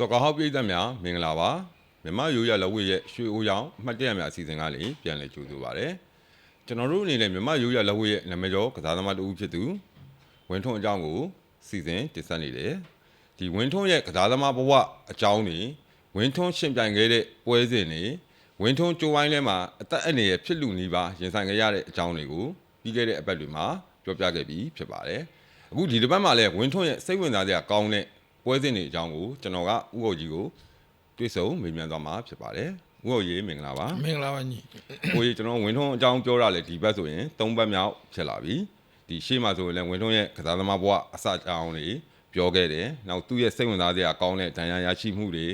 စော်ကားဟောက်ပြည်သက်များမင်္ဂလာပါမြမရိုးရလက်ဝဲရဲ့ရွှေအိုးရောင်အမှတ်တရများအစီအစဉ်ကလည်းပြန်လည်ကြိုဆိုပါရစေကျွန်တော်တို့အနေနဲ့မြမရိုးရလက်ဝဲရဲ့နာမည်ကျော်ကစားသမားတူဖြစ်သူဝင်းထွန်းအကြောင်းကိုစီစဉ်တင်ဆက်နေတယ်ဒီဝင်းထွန်းရဲ့ကစားသမားဘဝအကြောင်းတွေဝင်းထွန်းရှင်ပြိုင်ခဲ့တဲ့ပွဲစဉ်တွေဝင်းထွန်းကြိုးဝိုင်းထဲမှာအသက်အန္တရာယ်ဖြစ်လူနီးပါရင်ဆိုင်ခဲ့ရတဲ့အကြောင်းတွေကိုပြီးခဲ့တဲ့အပတ်တွေမှာပြောပြခဲ့ပြီးဖြစ်ပါတယ်အခုဒီတစ်ပတ်မှာလည်းဝင်းထွန်းရဲ့စိတ်ဝင်စားစရာကောင်းတဲ့ ပွဲစဉ်တွေအကြောင်းကိုကျွန်တော်ကဥက္ကုကြီးကိုတွေ့ဆုံမေးမြန်းသွားမှာဖြစ်ပါတယ်။ဦးဟုတ်ရေးမင်္ဂလာပါမင်္ဂလာပါညီ။ကိုကြီးကျွန်တော်ဝင်းထွန်းအကြောင်းပြောရလဲဒီဘက်ဆိုရင်၃ဘက်မြောက်ဖြစ်လာပြီ။ဒီရှေ့မှာဆိုရင်လည်းဝင်းထွန်းရဲ့ကစားသမားဘဝအစအကြောင်းတွေပြောခဲ့တယ်။နောက်သူ့ရဲ့စိတ်ဝင်စားစရာကောင်းတဲ့ဒဏ်ရာရရှိမှုတွေ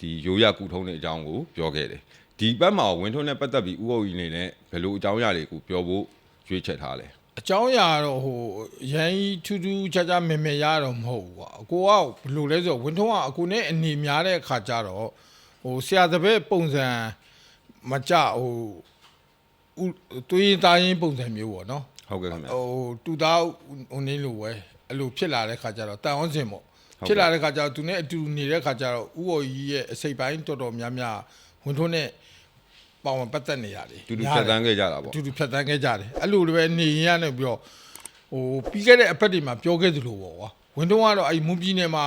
ဒီရိုးရကူထုံးတဲ့အကြောင်းကိုပြောခဲ့တယ်။ဒီဘက်မှာဝင်းထွန်းနဲ့ပတ်သက်ပြီးဦးဟုတ်ကြီးနေနဲ့ဘယ်လိုအကြောင်းအရာတွေကိုပြောဖို့ရွေးချက်ထားလဲ အကြောင်းအရာတော့ဟိုရန်ကြီးထူးထူးခြားခြားမင်မင်ရတော့မဟုတ်ဘူးကွာအကိုကဘယ်လိုလဲဆိုတော့ဝင်းထုံးကအကိုနဲ့အနေများတဲ့အခါကျတော့ဟိုဆရာသပည့်ပုံစံမကြဟိုဥတွေးသားရင်ပုံစံမျိုးပေါ့နော်။ဟုတ်ကဲ့ခင်ဗျာဟိုတူသားဟိုနေလို့ပဲအဲ့လိုဖြစ်လာတဲ့ခါကျတော့တန်အောင်စင်ပေါ့ဟုတ်ကဲ့ဖြစ်လာတဲ့ခါကျတော့သူနဲ့အတူနေတဲ့ခါကျတော့ဥော်ကြီးရဲ့အစိပ်ပိုင်းတော်တော်များများဝန်ထုံးနဲ့ ပေါဝင်ပတ်သက်နေရတယ်။တူတူဖြတ်သန်းခဲ့ကြတာပေါ့အတူတူဖြတ်တန်းခဲ့ကြတယ်အဲ့လိုလိုပဲနေရင်ရနေပြီးတော့ဟိုပြီးခဲ့တဲ့အပတ်တွေမှာပြောခဲ့သလိုပေါ့ကွာဝန်ထုံးကတော့အဲ့မွန်ပြည်နယ်မှာ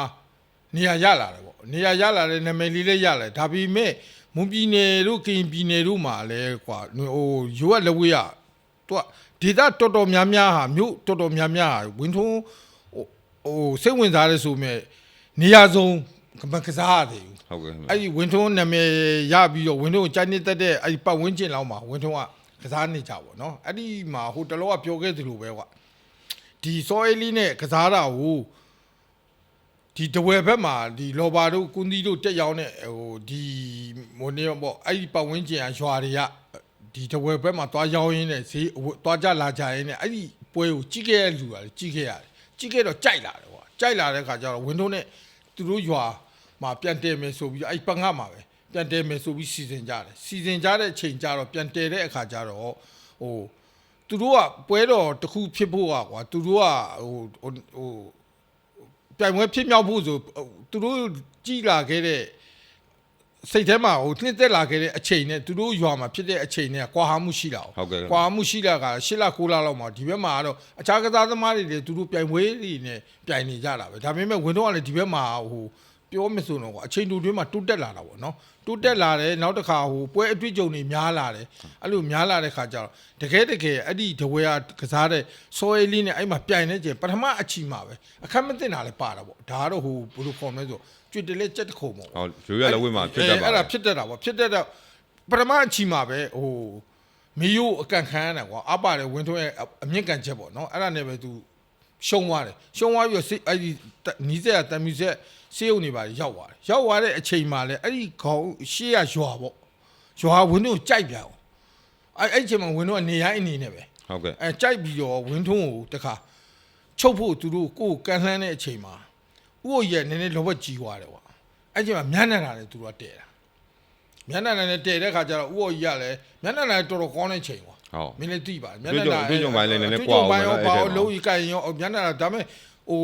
နေရာရလာတယ်ပေါ့နေရာရလာတဲ့နာမည်လေးလေးရလာတယ်ဒါပေမဲ့မွန်ပြည်နယ်တို့ကရင်ပြည်နယ်တို့မှာလည်းကွာဟိုရိုးရလက်ဝဲရသူကဒေတာတော်တော်များများဟာမြို့တော်တော်များများဟာဝင်းထုံးဟိုဟိုစိတ်ဝင်စားရဲဆိုမဲ့နေရာဆုံးမကစားရတယ်ဘူး။ ဟုတ်ကဲ့ခင်ဗျာအဲ့ဒီဝင်းထုံးနာမည်ရပြီးတော့ဝင်းထုံးကိုကြိုက်နေတတ်တဲ့အဲ့ဒီပတ်ဝန်းကျင်လောက်မှာဝင်းထုံးကကစားနေကြပါတော့အဲ့ဒီမှာဟိုတလောကပြောခဲ့သလိုပဲကွာဒီစောအေလီနဲ့ကစားတာကိုဒီတဝဲဘက်မှာဒီလော်ဘာတို့ကွန်ဒီတို့တက်ရောက်တဲ့ဟိုဒီမိုနေပေါ့အဲ့ဒီပတ်ဝန်းကျင်ကရွာတွေကဒီတဝဲဘက်မှာသွားရောက်ရင်းနဲ့ဈေးသွားကြလာကြရင်းနဲ့အဲ့ဒီပွဲကိုကြီးခဲ့ရလူကလည်းကြီးခဲ့ရတယ်ကြီးခဲ့တော့ကြိုက်လာတယ်ကွာကြိုက်လာတဲ့ခါကျတော့ဝင်းထုံးနဲ့သူတို့ရွာ မှာပြန်တဲမယ်ဆိုပြီးအဲ့ဒီပတ်ငတ်မှာပဲပြန်တဲမယ်ဆိုပြီးစီစဉ်ကြတယ်စီစဉ်ကြတဲ့အချိန်ကျတော့ပြန်တဲတဲ့အခါကျတော့ဟိုသူတို့ကပွဲတော်တစ်ခုဖြစ်ဖို့อ่ะကွာသူတို့ကဟိုဟိုဟိုပြိုင်ပွဲဖြစ်မြောက်ဖို့ဆိုသူတို့ကြည်လာခဲ့တဲ့စိတ်ထဲမှာဟိုနှစ်သက်လာခဲ့တဲ့အချိန်နဲ့သူတို့ရွာမှာဖြစ်တဲ့အချိန်နဲ့ကွာဟမှုရှိတာဟုတ်ကဲ့ကွာဟမှုရှိတာက၈လ9လလောက်မှာဒီဘက်မှာကတော့အခြားကစားသမားတွေလည်းသူတို့ပြိုင်ပွဲတွေနဲ့ပြိုင်နေကြတာပဲဒါပေမဲ့ဝင်တော့ကလည်းဒီဘက်မှာဟို ပြောမဆိုတော့ကွာအချိန်တူတွင်းမှာတိုးတက်လာတာပေါ့နော်တိုးတက်လာတယ်နောက်တစ်ခါဟိုပွဲအတွေ့အကြုံတွေများလာတယ်အဲ့လိုများလာတဲ့ခါကျတော့တကယ်တကယ်အဲ့ဒီတဝဲကကစားတဲ့စောအေးလေးနဲ့အဲ့မှာပြိုင်နေကြပထမအချီမှာပဲအခက်မသိတာလည်းပါတာပေါ့ဒါကတော့ဟိုဘယ်လိုခေါ်မလဲဆိုကျွတ်တလဲကြက်တခုံပေါ့။ဟုတ်ရိုးရလက်ဝဲမှာဖြစ်တတ်ပါအဲ့တဒါယ်ဖြစ်တတ်တာပေါ့ဖြစ်တတ်တော့ပထမအချီမှာပဲဟိုမီယိုအကန်ခံရတယ်ကွာအပါတယ်ဝင်းထွန်းရဲ့အမြင့်ကန်ချက်ပေါ့နော်အဲ့ဒါနဲ့ပဲသူရှုံသွားတယ်ရှုံသွားပြီးတော့စိတ်အဲ့ဒီနီးစက်တမီဆက် စေးုံနေပါလေရောက်သွားတယ်ရောက်သွားတဲ့အချိန်မှာလဲအဲ့ဒီခေါင်းရှေ့ရရွာပေါ့ရွာဝင်းထွန်းကိုကြိုက်ပြန်အောင်အဲ့အဲ့အချိန်မှာဝင်းထွန်းကနေရိုင်းအနေနဲ့ပဲ။ဟုတ်ကဲ့အဲကြိုက်ပြီးတော့ဝင်းထုံးကိုတခါချုပ်ဖို့သူတို့ကိုယ်ကန်လှမ်းတဲ့အချိန်မှာဥိုရဲ့နည်းနည်းလောဘကြီးသွားတယ်ကွာအဲ့ချိန်မှာမျက်နှာလာတယ်သူတို့ကတဲ့တာမျက်နှာလာနဲ့တဲ့တဲ့ခါကျတော့ဥိုကြီးကလည်းမျက်နှာလာတော်တော်ကောင်းတဲ့ချိန်ကွာ။ဟုတ်မင်းလည်းသိပါမျက်တွေ့နှာကြုံလာတွေ့ကြုံပိုင်းလည်းနည်းနည်းတွေ့ကွာကြုံအောင်ပိုင်းရောပဲပါအဲ့အောင်ထဲမှာလုံးကြီးကန်ရောမျက်နှာလာဒါပေမဲ့ဟို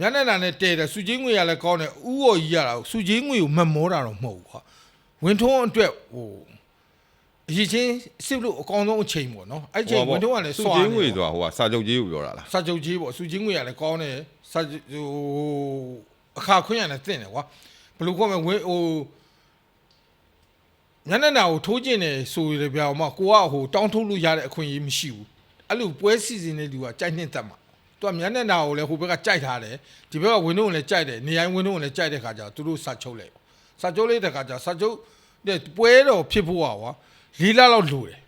မျက်နှာလာနဲ့တဲ့တယ်စုချင်းငွေရလည်းကောင်းတယ်ဥိုကြီးရတာစုချင်းငွေကိုမတ်မောတာတော့မဟုတ်ဘူးကွာဝင်းထုံးအတွက်ဟိုအရေးချင်းစစ်လို့အကောင်းဆုံးအချိန်ပေါ့နော်အဲ့ချိန်ဝင်းထုံးကလည်းစုစွာချင်းနေငွေတယ်ဆိုတာဟိုကစာချုပ်ကြီးကိုပြောတာလားစာချုပ်ကြီးပေါ့စုချင်းငွေရလည်းကောင်းတယ်စာချုပ်ဟိုအခါခွင့်ရလည်းတင့်တယ်ကွာဘယ်လိုခေါ်မလဲဝင်းဟိုညနေနာကိုထိုးကျင်တယ်ဆိုရပြအောင်မကိုကဟိုတောင်းထုတ်လို့ရတဲ့အခွင့်အရေးမရှိဘူးအဲ့လိုပွဲစီစဉ်တဲ့လူကကြိုက်နှစ်သက်မှာ သူကမျက်နှာနာကိုလည်းဟိုဘက်ကကြိုက်ထားတယ်ဒီဘက်ကဝင်းတို့ကိုလည်းကြိုက်တယ်နေရိုင်းဝင်းတို့ကိုလည်းကြိုက်တဲ့ခါကျတော့သူတို့စာချုပ်လိုက်စာချုပ်လိုက်တဲ့ခါကျစာချုပ်တဲ့ပွဲတော်ဖြစ်ဖို့ကွာလေးလလောက်လိုတယ်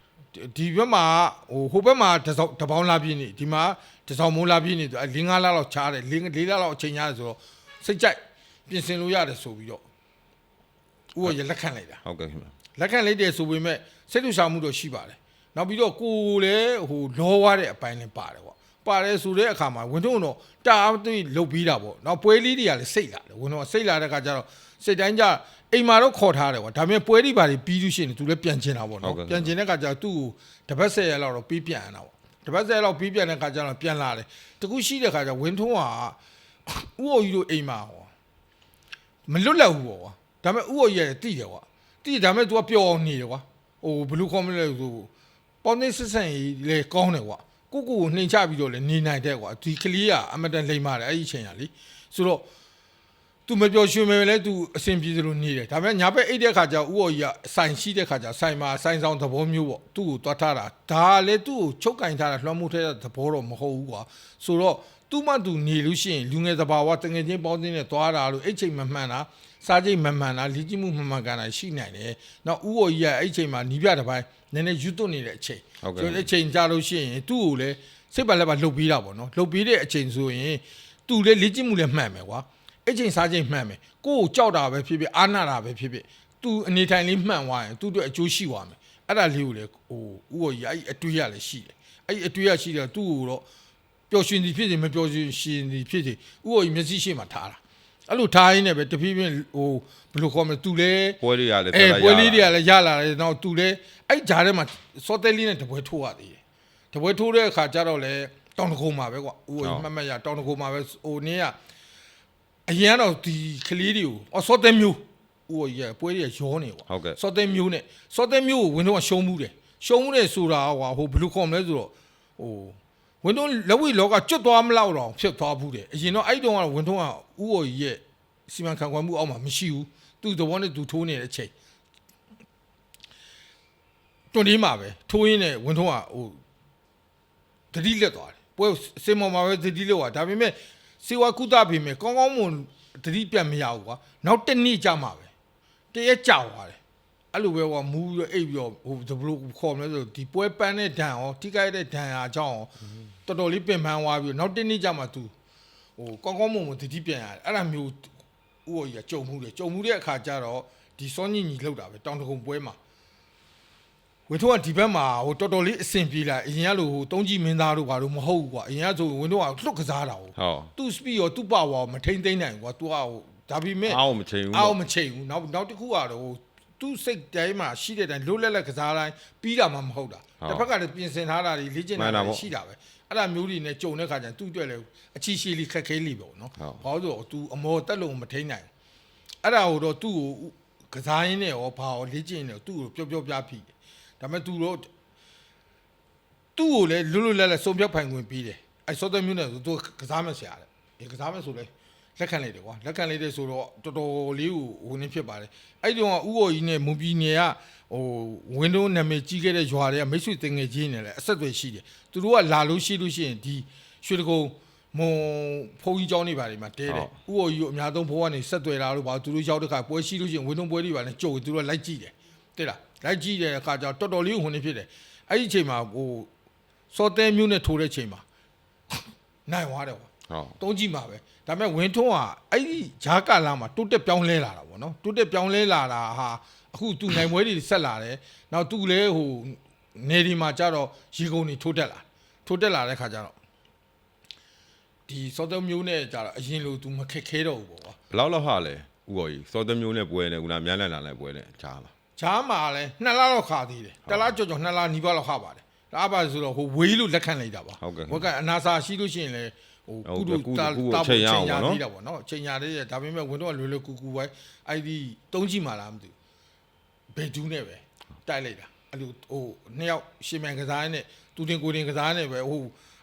ဒီဘက်မှာဟိုဟိုဘက်မှာတစ်စောင်းတစ်ပေါင်းလာပြင်းနေဒီမှာတစ်စောင်းမိုးလာပြင်းနေသူအလင်း၅လလောက်ချားတယ်လေးလေးလလောက်အချိန်ရတယ်ဆိုတော့စိတ်ကြိုက်ပြင်ဆင်လို့ရတယ်ဆိုပြီးတော့ဥပ္ပရလက်ခံလိုက်တာဟုတ်ကဲ့ခင်ဗျာလက်ခံလိုက်တယ်ဆိုပေမဲ့စိတ်လူဆောင်မှုတော့ရှိပါတယ်နောက်ပြီးတော့ကိုယ်လည်းဟိုလောဝါတဲ့အပိုင်းလည်းပါတယ်ပေါ့ ပါတယ်ဆိုတဲ့အခါမှာဝင်တော့တော့တာအသိလုတ်ပြီးတာပေါ့နောက်ပွဲလေးတွေကလည်းစိတ်လာတယ်ဝင်တော့စိတ်လာတဲ့အခါကျတော့စိတ်တိုင်းကျအိမ်မှာတော့ခေါ်ထားတယ်ကွာဒါပေမဲ့ပွဲတွေပါပြီးလို့ရှိရင်သူလည်းပြန်ကျင်တာပေါ့နော်ပြန်ကျင်တဲ့အခါကျတော့သူ့ကိုတပတ်ဆက်ရလောက်တော့ပြီးပြန်ရတာပေါ့တပတ်ဆက်လောက်ပြီးပြန်တဲ့အခါကျတော့ပြန်လာတယ်တကူရှိတဲ့အခါကျဝင်းထုံးကဥအိုကြီးတို့အိမ်မှာဟောမလွတ်လပ်ဘူးပေါ့ကွာဒါပေမဲ့ဥရောကြီးကတိတယ်ကွာတိတယ်ဒါပေမဲ့ तू ကပျော်နေတယ်ကွာဟိုဘယ်လိုခေါ်မလဲဆိုပေါင်းနေစစ်ဆန်ကြီးလေကောင်းတယ်ကွာ ကိုကိုကိုနှိမ်ချပြီးတော့လေနေနိုင်တဲ့ကွာဒီကလေးကအမတန်လိမ့်မာတယ်အဲ့ဒီအချိန်ကလေဆိုတော့ तू မပျော်ရွှင်မယ်လေ तू အဆင်ပြေသလိုနေတယ်ဒါပေမဲ့ညာဘက်အိတ်တဲ့ခါကျဥရောကြီးကဆိုင်ရှိတဲ့ခါကျဆိုင်မှာဆိုင်ဆောင်သဘောမျိုးပေါ့သူ့ကိုတွားထားတာဒါကလေသူ့ကိုချုပ်ကင်ထားတာလွှမ်းမိုးထဲတဲ့သဘောတော့မဟုတ်ဘူးကွာဆိုတော့သူ့မသူနေလို့ရှိရင်လူငယ်သဘာဝတငယ်ချင်းပေါင်းတင်းနဲ့တွားတာလို့အိတ်ချိန်မမှန်တာစားချိန်မမှန်တာလီကြည့်မှုမမှန်ကန်တာရှိနိုင်တယ်နောက်ဥရောကြီးကအဲ့ချိန်မှာနီးပြတစ်ပိုင်း နည်းနည်းယူသွတ်နေတဲ့အချိန်ဟုတ်ကဲ့ဆိုတော့အချိန်ကြာလို့ရှိရင်သူ့ကိုလည်းစိတ်ပါလက်ပါလှုပ်ပြီးတာပေါ့နော်လှုပ်ပြီးတဲ့အချိန်ဆိုရင်သူလည်းလေ့ကျင့်မှုလည်းမှန်မယ်ကွာအဲ့ချိန်စားချိန်မှန်မယ်ကိုယ့်ကိုကြောက်တာပဲဖြစ်ဖြစ်အာနာတာပဲဖြစ်ဖြစ်သူအနေထိုင်လေးမှန်သွားရင်သူ့အတွက်အကျိုးရှိသွားမယ်အဲ့ဒါလေးကိုလည်းဟိုဥကိုကြီးအဲ့ဒီအတွေးရလည်းရှိတယ်အဲ့ဒီအတွေးရရှိတယ်သူ့ကိုတော့ပျော်ရွှင်သည်ဖြစ်စေမပျော်ရွှင်ရှင်သည်ဖြစ်စေဥကိုကြီးမျက်စိရှိမှထားတာ အဲ့လိုထားရင်းနဲ့ပဲတဖြည်းဖြည်းဟိုဘယ်လိုခေါ်မလဲသူလည်းပွဲတွေကလည်းအဲတက်လိုက်ရပွဲလေးတွေကလည်းရလာတယ်နောက်သူလည်းအဲ့ဂျားထဲမှာစောတဲလေးနဲ့တပွဲထိုးရသေးတယ်တပွဲထိုးတဲ့အခါကျတော့လေတောင်တကုံမှာပဲကွာဦးကိုမှတ်မှတ်ရတောင်တကုံမှာပဲဟိုနေ့ကအရင်ကတော့ဒီကလေးတွေကိုအော်စောတဲမျိုးဦးကိုရပွဲတွေကရောနေကွာဟုတ်ကဲ့စောတဲမျိုးနဲ့စောတဲမျိုးကိုဝင်းတော့ရှုံးမှုတယ်ရှုံးမှုတယ်ဆိုတာဟိုဟိုဘယ်လိုခေါ်မလဲဆိုတော့ဟို ဝင်းတော့လက်ဝိလောကကျွတ်သွားမလောက်တော့ဖြစ်သွားဘူးတယ်အရင်တော့အဲ့တုန်းကတော့ဝင်းတော့ကဥကိုကြီးရဲ့စီမံခန့်ခွဲမှုအောက်မှာမရှိဘူးသူ့သဘောနဲ့သူထိုးနေတဲ့အချိန်တွန်ဒီမှာပဲထိုးရင်းနဲ့ဝင်ထုံးကဟိုတတိလက်သွားတယ်ပွဲစင်မော်မှာပဲတတိလက်သွားဒါပေမဲ့စေဝါကုသပေမဲ့ကောင်းကောင်းမွန်တတိပြတ်မရဘူးကွာနောက်တစ်နေ့ကြာမှာပဲတရက်ကြာသွားတယ် အဲ့လိုပဲကွာမူးပြီးတော့အိပ်ပြီးတော့ဟိုဘလို့ခေါ်မလဲဆိုဒီပွဲပန်းတဲ့ဒဏ်ရောထိခိုက်တဲ့ဒဏ်ရာကြောင့်ရောတော်တော်လေးပင်ပန်းသွားပြီးတော့နောက်တစ်နေ့ကြာမှာ तू ဟိုကောင်းကောင်းမွန်မွန်တတိပြန်ရတယ်အဲ့ဒါမျိုးဥပ္ပကြီးကကြုံမှုတယ်ကြုံမှုတဲ့အခါကျတော့ဒီစောညင်ကြီးလောက်တာပဲတောင်တကုံပွဲမှာဝင်းထုံးကဒီဘက်မှာဟိုတော်တော်လေးအဆင်ပြေလာအရင်ကလို့ဟိုတုံးကြီးမင်းသားတို့ဘာလို့မဟုတ်ဘူးကွာအရင်ကဆိုဝင်းထုံးကလွတ်ကစားတာဟိုဟောသူ့စပီရောသူ့ပါဝါမထိမ့်သိမ့်နိုင်ဘူးကွာ तू ကဟိုဒါပေမဲ့အားမချိန်ဘူးအောက်မချိန်ဘူးနောက်နောက်တစ်ခုကတော့ဟို သူ့စိတ်တိုင်းမှာရှိတဲ့တိုင်းလွတ်လပ်လပ်ကစားတိုင်းပြီးတာမှမဟုတ်တာတစ်ဖက်ကလည်းပြင်ဆင်ထားတာတွေလေ့ကျင့်ထားတာတွေရှိတာပဲအဲ့ဒါမျိုးတွေနဲ့ကြုံတဲ့ခါကျရင်သူ့အတွက်လည်းအချီရှိလေးခက်ခဲလိပေါ့နော်ဘာလို့ဆိုတော့ तू အမောတက်လို့မထိမ့်နိုင်ဘူးအဲ့ဒါဟိုတော့သူ့ကိုကစားရင်းနဲ့ရောဘာရောလေ့ကျင့်နေသူ့ကိုပျော့ပျော့ပြဖိတယ်ဒါပေမဲ့ तू တော့သူ့ကိုလည်းလွတ်လွတ်လပ်လပ်စုံဖြတ်ပိုင်ခွင့်ပေးတယ်အဲစောတဲ့မျိုးနဲ့ဆိုသူကစားမဆရာတဲ့ဒီကစားမဆိုလဲ လက်ခံလိုက်တယ်ကွာလက်ခံလိုက်တဲ့ဆိုတော့တော်တော်လေးကိုဟိုနေဖြစ်ပါတယ်အဲ့ဒီတော့ဥကိုကြီးနဲ့မွန်ပြည်နယ်ကဟိုဝင်းဒိုးနာမည်ကြီးခဲ့တဲ့ရွာတွေကမိတ်ဆွေတင်ငယ်ချင်းနဲ့လည်းအဆက်အသွယ်ရှိတယ်သူတို့ကလာလို့ရှိလို့ရှိရင်ဒီရွှေတကုံမွန်ဖုန်းကြီးเจ้าနေပါလိမ့်မှာတဲတယ်ဥကိုကြီးကိုအများဆုံးဘိုးကနေဆက်သွယ်လာလို့ပါသူတို့ရောက်တဲ့ခါပွဲရှိလို့ရှိရင်ဝင်းဒုံပွဲတွေပါနဲ့ကြုံသူတို့ကလိုက်ကြည့်တယ်တဲ့လားလိုက်ကြည့်တဲ့အခါကျတော့တော်တော်လေးကိုဟိုနေဖြစ်တယ်အဲ့ဒီအချိန်မှာဟို စောတဲမျိုးနဲ့ထိုးတဲ့ချိန်မှာနိုင်သွားတယ်ကွာ ဟောတုံးကြည့်မှာပဲဒါပေမဲ့ဝင်းထုံးကအဲ့ဒီဂျားကာလာမှာတိုးတက်ပြောင်းလဲလာတာပေါ့နော်တိုးတက်ပြောင်းလဲလာတာဟာအခုသူနိုင်ပွဲတွေဆက်လာတယ်နောက်သူလည်းဟိုနေဒီမှာကြတော့ရေကုန်တွေထိုးတက်လာထိုးတက်လာတဲ့ခါကျတော့ဒီစောတဲမျိုးနဲ့ကြတော့အရင်လိုသူမခက်ခဲတော့ဘူးပေါ့ကွာဘယ်လောက်လောက်ဟာလဲဥတော်ကြီးစောသမျိုးနဲ့ပွဲနဲ့ခုနမြန်လန်လာနဲ့ပွဲနဲ့ချားလားဂျားမှာလည်းနှစ်လတော့ခါသေးတယ်တစ်လားကြော်ကြော်နှစ်လားနီးပါးလောက်ခါပါတယ်ဒါအပါဆိုတော့ဟိုဝေးလို့လက်ခံလိုက်တာပါဟုတ်ကဲ့ဝက်ကအနာစာရှိလို့ရှိရင်လည်း ဟိုဟုတ်ကုကဲ့တို့ကုတာကုတာချိန်ဖို့ရချိန်အောင်ရပေါ့နော်သေးတာပေါ့နော်ချိန်ရသေးတယ်ဒါပေမဲ့ဝင်တော့လွယ်လွယ်ကူကူပဲအဲ့ဒီတုံးကြည့်မှလားမသိဘူးဘေဒူးနဲ့ပဲတိုက်လိုက်တာအဲ့လိုဟိုနှစ်ယောက်ရှင်မြန်ကစားနဲ့တူတင်ကိုတင်ကစားနဲ့ပဲဟို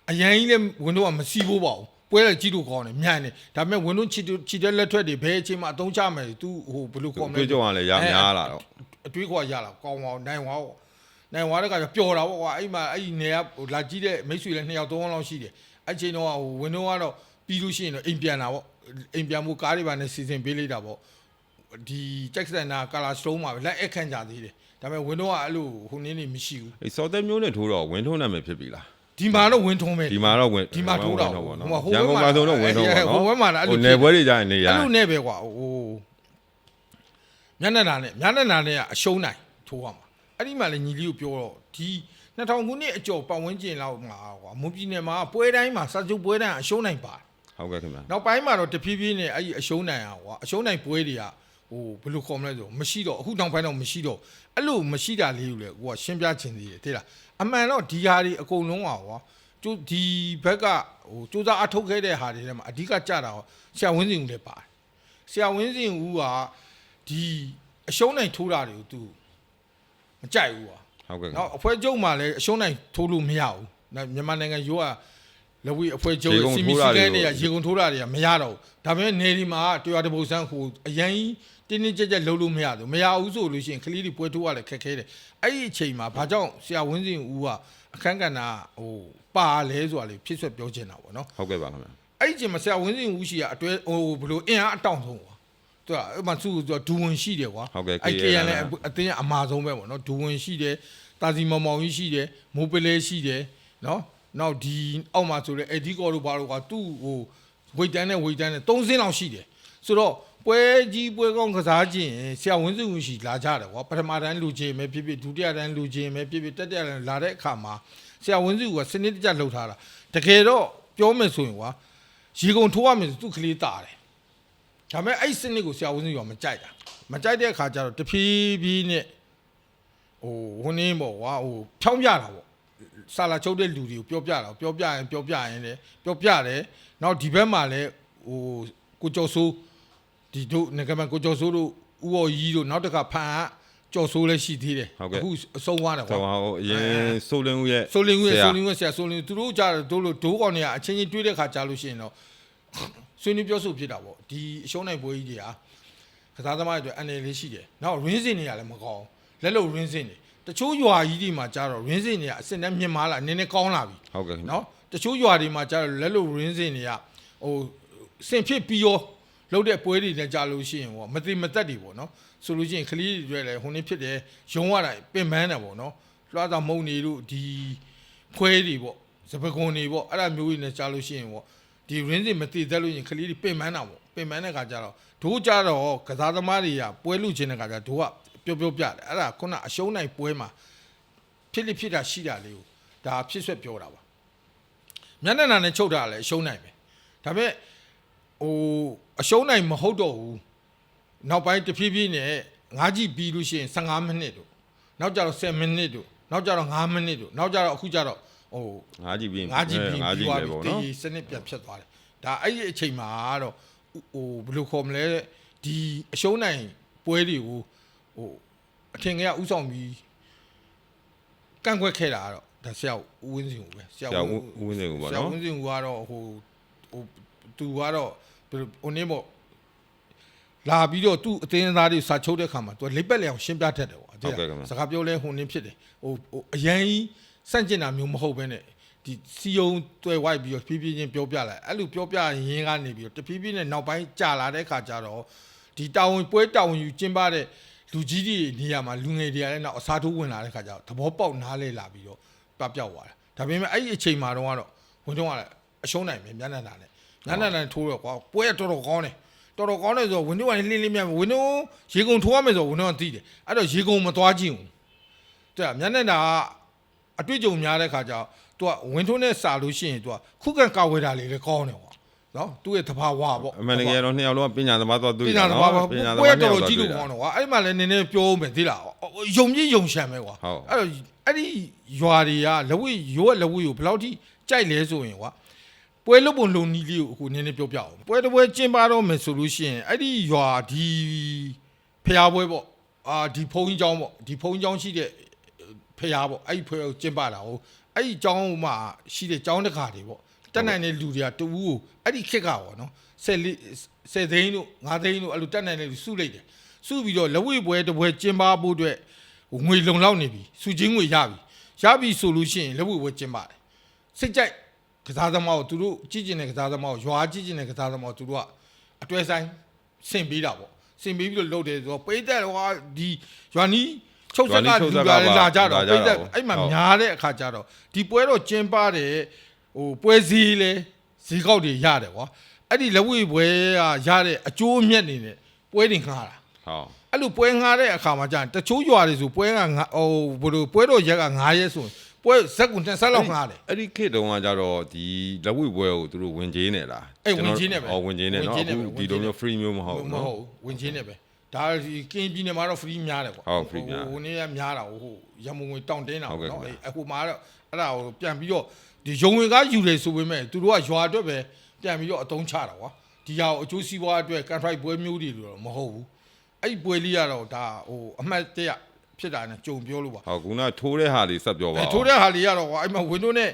အရန်ကြီးလည်းဝင်တော့မစီဖို့ပါဘူးပွဲလည်းကြည့်လို့ကောင်းတယ်မြန်တယ်ဒါပေမဲ့ဝင်တော့ချီချီတဲ့လက်ထွက်တွေဘယ်အချိန်မှအသုံးချမယ်သူဟိုဘယ်လိုခေါ်မလဲတွေ့ကြုံရလဲရများလာတော့အတွေးခေါ်ရလာကောင်းအောင်နိုင်ဝါပေါ့နိုင်ဝါတဲ့ကကျပျော်တာပေါ့ကွာအဲ့မှာအဲ့ဒီနေကဟိုလာကြည့်တဲ့မိတ်ဆွေလည်းနှစ်ယောက်သုံးယောက်လောက်ရှိတယ် အဲ့ချိန်တော့ဟိုဝင်းတော့ကတော့ပြီးလို့ရှိရင်တော့အိမ်ပြန်တာပေါ့အိမ်ပြန်မှုကားတွေပါနဲ့စီစဉ်ပေးလိုက်တာပေါ့ဒီဂျက်ဆန်နာကာလာစတုံးမှာပဲလက်အခန့်ကြသေးတယ်ဒါပေမဲ့ဝင်းတော့ကအဲ့လိုဟိုနည်းနေမရှိဘူးအေးစောသမျိုးနဲ့ထိုးတော့ဝင်းထုံးနာမည်ဖြစ်ပြီလားဒီမှာတော့ဝင်းထုံးပဲဒီမှာတော့ဝင်ဒီမှာထိုးတာပေါ့ဟိုနော်မှာဟိုရန်ကုန်မှာဆိုတော့ဝင်ထုံးပေါ့နော်ဟိုဘက်မှာလည်းအဲ့လိုဟိုနယ်ပွဲတွေကြရင်နေရအဲ့လိုနဲ့ပဲကွာဟိုမျက်နှာနာနဲ့မျက်နှာနာနဲ့ကအရှုံးနိုင်ထိုးရမှာအဲ့ဒီမှာလည်းညီလေးကိုပြောတော့ဒီ 2000ခုနှစ်အကျော်ပတ်ဝန်းကျင်လောက်မှာကွာမွန်ပြည်နယ်မှာပွဲတိုင်းမှာစာချုပ်ပွဲတိုင်းအရှုံးနိုင်ပါတယ် ဟုတ်ကဲ့ခင်ဗျာ နောက်ပိုင်းမှာတော့တဖြည်းဖြည်းနဲ့အဲ့ဒီအရှုံးနိုင်အောင်ကွာအရှုံးနိုင်ပွဲတွေကဟိုဘယ်လိုခေါ်မလဲဆိုမရှိတော့အခုနောက်ပိုင်းတော့မရှိတော့အဲ့လိုမရှိတာလေးကိုလေကိုကရှင်းပြခြင်းသေးတယ်သိလားအမှန်တော့ဒီဟာတွေအကုန်လုံးอ่ะကွာကျိုးဒီဘက်ကဟိုစူးစမ်းအထုတ်ခဲ့တဲ့ဟာတွေထဲမှာအဓိကကြတာဟောဆရာဝင်းစင်ဦးလည်းပါတယ် ဆရာဝင်းစင်ဦးကဒီအရှုံးနိုင်ထိုးတာတွေကို तू မကြိုက်ဘူးကွာ ဟုတ်ကဲ့နော်အဖွဲ့ချုပ်မှလည်းအရှုံးနိုင်ထိုးလို့မရဘူးနော်မြန်မာနိုင်ငံရိုးကလဝီအဖွဲ့ချုပ်ရေကုန်စီထိုးမီတာစီတွေလဲနေရရေကုန်ထိုးတာတွေကမရတော့ဘူးဒါပေမဲ့နေဒီမှာတရားတပုတ်ဆန်းဟိုအရင်တင်းတင်းကြပ်ကြပ်လှုပ်လို့မရဘူးမရဘူးဆိုလို့ရှိရင်ကလေးတွေပွဲထိုးရလဲခက်ခဲတယ်အဲ့ဒီအချိန်မှာဘာကြောင့်ဆရာဝင်းစင်ဦးကအခန်းကဏ္ဍဟိုပါလဲဆိုတာလေဖြစ်ဆွက်ပြောချင်တာပေါ့နော်ဟုတ်ကဲ့ပါခင်ဗျာအဲ့ဒီအချိန်မှာဆရာဝင်းစင်ဦးရှိကအတွဲဟိုဘလို့အင်အားအတောင့်ဆုံးကွာ သူကအဲ့မှာသူကဒူဝင်ရှိတယ်ကွာဟုတ်ကဲ့အဲ့ KL ကေရန်လည်းအတင်းအမာဆုံးပဲပေါ့နော်ဒူဝင်ရှိတယ်တာစီမောင်မောင်ကြီးရှိတယ်မိုးပလဲရှိတယ်နော်နောက်ဒီအောက်မှာဆိုလဲအဒီကောတို့ဘာလို့ကသူ့ဟိုဝိတ်တန်းနဲ့ဝိတ်တန်းနဲ့၃စင်းလောက်ရှိတယ်ဆိုတော့ပွဲကြီးပွဲကောင်းကစားခြင်းဆရာဝင်းစင်ဦးရှိလာကြတယ်ကွာပထမတန်းလူချင်းပဲဖြစ်ဖြစ်ဒုတိယတန်းလူချင်းပဲဖြစ်ဖြစ်တတိယတန်းလာတဲ့အခါမှာဆရာဝင်းစင်ဦးကစနစ်တကျလှုပ်ထားတာတကယ်တော့ပြောမယ်ဆိုရင်ကွာရေကုန်ထိုးရမယ်ဆိုသူ့ကလေးတာတယ် ဒါပေမဲ့အဲ့စနစ်ကိုဆရာဝန်ကြီးကမကြိုက်တာမကြိုက်တဲ့အခါကျတော့တဖြည်းဖြည်းနဲ့ဟိုဝင်းနေပေါ့ကွာဟိုဖြောင်းပြတာပေါ့ဆာလာချုပ်တဲ့လူတွေကိုပြောပြတာပြောပြရင်ပြောပြရင်လည်းပြောပြတယ်နောက်ဒီဘက်မှာလည်းဟိုကိုကျော်စိုးဒီတို့ငကမန်ကိုကျော်စိုးတို့ဥော်ကြီးတို့နောက်တစ်ခါဖန်ကကျော်စိုးလည်းရှိသေးတယ်အခုအဆုံးသွားတယ်ကွာဆိုတော့ဟိုအရင်ဆိုလင်းဦးရဲ့ဆိုလင်းဦးရဲ့ဆရာဆိုလင်းဦးရဲ့ဆရာဆိုလင်းသူတို့ကြတော့တို့လို့ဒိုးကောင်တွေကအချင်းချင်းတွေးတဲ့ခါကြားလို့ရှိရင်တော့ ဆွေးနွေးပြောဆိုဖြစ်တာပေါ့ဒီအရှုံးနိုင်ပွဲကြီးတွေဟာကစားသမားတွေအတွက်အနေလေးရှိတယ်နောက်ရင်းစင်တွေကလည်းမကောင်းလက်လုံရင်းစင်တွေတချို့ရွာကြီးတွေမှာကြားတော့ရင်းစင်တွေကအစင်နဲ့မြင်မာလာနည်းနည်းကောင်းလာပြီဟုတ်ကဲ့နော်တချို့ရွာတွေမှာကြားတော့လက်လုံရင်းစင်တွေကဟိုစင်ဖြစ်ပြီးရောလှုပ်တဲ့ပွဲတွေနဲ့ကြားလို့ရှိရင်ဟောမတိမတက်တွေပေါ့နော်ဆိုလို့ရှိရင်ခလီတွေလည်းဟိုနေ့ဖြစ်တယ်ရုံရတာပင်ပန်းတယ်ပေါ့နော်လွှားတာမုံနေတို့ဒီခွဲတွေပေါ့စပကွန်တွေပေါ့အဲ့ဒါမျိုးကြီးနဲ့ကြားလို့ရှိရင်ပေါ့ ဒီ ring တွေမတည်သက်လို့ရင်ခလေးတွေပင်ပန်းတာပေါ့ပင်ပန်းတဲ့ခါကျတော့တို့ကြတော့ကစားသမားတွေကပွဲလူချင်းတဲ့ခါကျတို့ကပြောပြောပြတယ်အဲ့ဒါခုနအရှုံးနိုင်ပွဲမှာဖြစ်လိဖြစ်တာရှိတာလေးကိုဒါဖြစ်ဆွက်ပြောတာပါမျက်နှာနာနဲ့ချုပ်တာလည်းအရှုံးနိုင်ပဲဒါပေမဲ့ဟိုအရှုံးနိုင်မဟုတ်တော့ဘူးနောက်ပိုင်းတဖြည်းဖြည်းနဲ့ငါးကြီးပြီးလို့ရှိရင်15မိနစ်တို့နောက်ကြတော့10မိနစ်တို့နောက်ကြတော့5မိနစ်တို့နောက်ကြတော့အခုကြတော့ ဟိုငါးကြည့်ပြီးငါးကြီးပြီးငါးပြီးကြည့်သွားလေပြီပေါ့တေးနော်ကြီးစနစ်ပြတ်ဖြတ်သွားတယ်ဒါအဲ့ဒီအချိန်မှာတော့ဟိုဘယ်လိုခေါ်မလဲဒီအရှုံးနိုင်ပွဲတွေကိုဟိုအထင်ကရဥဆောင်ပြီးကန့်ကွက်ခဲ့တာကတော့ဒါဆရာဦးဝင်းစင်ဦးပဲဆရာဆရာဦးဦးဝင်းစင်ဦးပေါ့ဆရာနော်ဝင်းစင်ဦးကတော့ဟိုဟိုသူကတော့ဘယ်လိုဟိုနေ့ပေါ့လာပြီးတော့သူ့အတင်းသားတွေစာချုပ်တဲ့ခါမှာသူကလိပ်ပက်လျောင်ရှင်းပြတတ်တယ်ကွာဟုတ်ကဲ့ခင်ဗျစကားပြောလဲဟိုနင်းဖြစ်တယ်ဟိုဟိုအရန်ကြီး စန့်ကျင်တာမျိုးမဟုတ်ဘဲနဲ့ဒီစီယုံတွဲဝိုက်ပြီးတော့ဖြည်းဖြည်းချင်းပြောပြလိုက်အဲ့လိုပြောပြရင်ကနေပြီးတော့တဖြည်းဖြည်းနဲ့နောက်ပိုင်းကြာလာတဲ့ခါကျတော့ဒီတာဝန်ပွဲတာဝန်ယူကျင်းပတဲ့လူကြီးတွေနေရာမှာလူငယ်တွေကလည်းနောက်အစားထိုးဝင်လာတဲ့ခါကျတော့သဘောပေါက်နားလဲလာပြီးတော့ပပျောက်သွားတာဒါပေမဲ့အဲ့ဒီအချိန်မှာတော့ကတော့ဝင်တော့ကလည်းအရှုံးနိုင်မယ်မျက်နှာနာနဲ့မျက်နှာနာနဲ့ထိုးတော့ကွာပွဲကတော်တော်ကောင်းတယ်တော်တော်ကောင်းတယ်ဆိုတော့ဝင်တော့ကလည်းလှင်းလှင်းမြတ်ဝင်တော့ရေကုန်ထိုးရမယ်ဆိုတော့ဝင်တော့သိတယ်အဲ့တော့ရေကုန်မသွားကြည့်ဘူးတဲ့မျက်နှာနာက အတွေ့အကြုံများတဲ့ခါကျတော့ तू ကဝင်းထုံးနဲ့စာလို့ရှိရင် तू ကခုခံကာဝေးတာလေးလည်းကောင်းတယ်ကွာနော်သူ့ရဲ့တဘာဝပေါ့ အမှန်တကယ်တော့နှစ်ယောက်လုံးကပညာသမားသွားတွေ့ ပ တာ ညာသမားပေါ့ ပညာသ ပွဲ မား တော် နှစ် တော် ယောက် ကြည့်လို့ တွေ့ ကော တာ င်းတယ်ကွာအဲ့ဒီမှာလည်းနည်းနည်းပြောမယ်သိလားယုံကြည်ယုံရှံပဲကွာ ဟုတ် အဲ့တော့အဲ့ဒီရွာတွေကလဝိရိုးကလဝိကိုဘယ်လောက်ထိကြိုက်လဲဆိုရင်ကွာပွဲလုံးပုံလုံးနီးလေးကိုအခုနည်းနည်းပြောပြအောင်ပွဲတစ်ပွဲကျင်းပတော့မယ်ဆိုလို့ရှိရင်အဲ့ဒီရွာဒီဖျားပွဲပေါ့အာဒီဖုန်းကြီးเจ้าပေါ့ဒီဖုန်းကြီးเจ้าရှိတဲ့ ဖះပေါ့အဲ့ဒီဖះကိုကျင်းပတာဟုတ်အဲ့ဒီကျောင်းမှာရှိတဲ့ကျောင်းတကာတွေပေါ့တက်နိုင်တဲ့လူတွေကတူဦးကိုအဲ့ဒီခက်ကပေါ့နော်ဆယ်လေးဆယ်သိန်းတို့ငါးသိန်းတို့အဲ့လိုတက်နိုင်တဲ့လူစုလိုက်တယ်စုပြီးတော့လက်ဝဲပွဲတစ်ပွဲကျင်းပဖို့အတွက်ငွေလုံလောက်နေပြီစုချင်းငွေရပြီရပြီဆိုလို့ရှိရင်လက်ဝဲပွဲကျင်းပါတယ်စိတ်ကြိုက်ကစားသမားကိုသူတို့ကြည့်ကျင်တဲ့ကစားသမားကိုရွာကြည့်ကျင်တဲ့ကစားသမားကိုသူတို့ကအတွဲဆိုင်ဆင်ပေးတာပေါ့ဆင်ပေးပြီးတော့လုပ်တယ်ဆိုတော့ပိတ်သက်ဟောဒီရွာနီး ချုပ်ဆက်ကလူကလည်းလာကြတော့ပိတ်သက်အဲ့မှာများတဲ့အခါကျတော့ဒီပွဲတော့ကျင်းပတဲ့ဟိုပွဲစည်းလဲဈေးကောက်တွေရတယ်ကွာအဲ့ဒီလက်ဝဲပွဲကရတဲ့အကျိုးအမြတ်နေနဲ့ပွဲတွေငှားတာဟုတ်အဲ့လိုပွဲငှားတဲ့အခါမှာကြာတချို့ရွာတွေဆိုပွဲကငါဟိုဘယ်လိုပွဲတော့ရက်က9ရက်ဆိုရင်ပွဲဇက်ကွန်10ဆက်လောက်ငှားတယ်အဲ့ဒီခေတ်တုန်းကကြတော့ဒီလက်ဝိပွဲကိုသူတို့ဝင်ကြီးနေလားအေးဝင်ကြီးနဲ့ပဲဟောဝင်ကြီးနေဝင်နော်ကြီးနဲ့အခုပဲဒီလိုမျိုး free မျိုးမဟုတ်မဘူးနော်ဟုတ်ဘူးဝင်ချင်းနဲ့ပဲ ဒါဒီကင်းပြည်နယ်မှာတော့ free များတယ်ကွာဟုတ် free များဟိုနေ့ကများတာဟိုရမုံဝင်တောင်းတင်းတာဟုတ်ကဲ့ပေါ့နော်ခင်ဗျာအဲ့အခုမှာတော့အဲ့ဒါကိုပြန်ပြီးတော့ဒီရုံဝင်ကားယူလေဆိုပေမဲ့သူတို့ကရွာအတွက်ပဲပြန်ပြီးတော့အတုံးချတာကွာဒီဟာကိုအကျိုးစီးပွားအတွက် contract ပွဲမျိုးတွေလို့တော့မဟုတ်ဘူးအဲ့ဒီပွဲလေးကတော့ဒါဟိုအမှတ်တရဖြစ်တာနဲ့ကြုံပြောလို့ပါဟောခုနထိုးတဲ့ဟာလေးဆက်ပြောပါအဲဦးထိုးတဲ့ဟာလေးကတော့ကွာအဲ့မှာ window နဲ့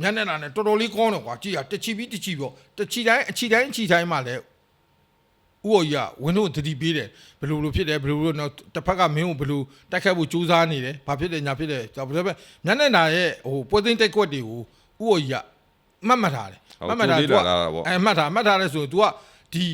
မျက်နှာနာနဲ့တော်တော်လေးကောင်းတယ်ကွာကြည့်ရတစ်ချီပြီးတစ်ချီပေါ့တစ်ချီတိုင်းအချီတိုင်းအချီတိုင်းမှာလည်း ဥအော်ကြီးက window တတိပေးတယ်ဘယ်လိုလိုဖြစ်တယ်ဘယ်လိုလိုတော့တစ်ဖက်ကမင်းကိုဘယ်လိုတိုက်ခတ်ဖို့ကြိုးစားနေတယ်ဘာဖြစ်တယ်ညာဖြစ်တယ်ဒါပေမဲ့မျက်နှာနာရဲ့ဟိုပွဲသိမ်းတိုက်ကွက်တွေကိုဥအော်ကြီးကမှတ်မှတ်ထားတယ်မှတ်မှတ်ထားလေးသူလာကလာပေါ့အဲမှတ်ထားမှတ်ထားလဲဆိုရင် तू ကဒီ